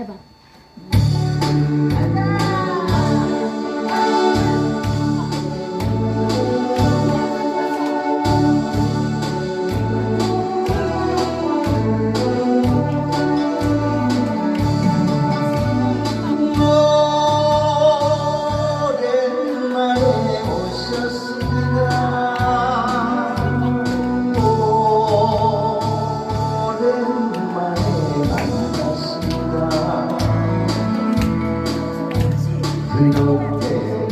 해봐. 그렇게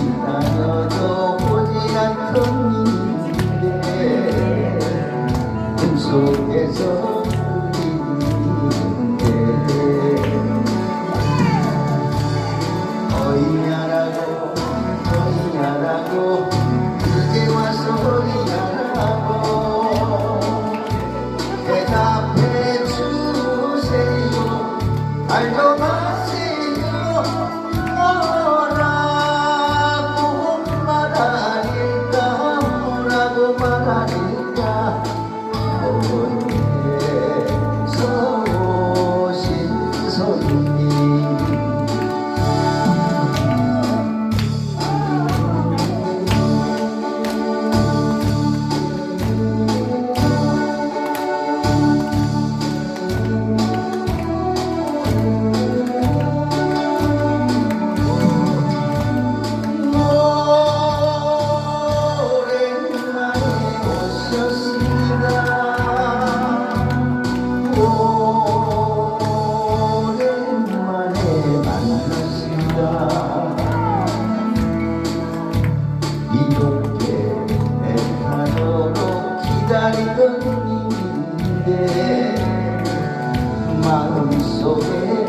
기다려도 보지 않던 일인데 꿈속에서 그리는데 어이야라고 어이야라고 이제 와서 어이야라고 대답해 주세요 알고 마 기다리던 일인데 마음속에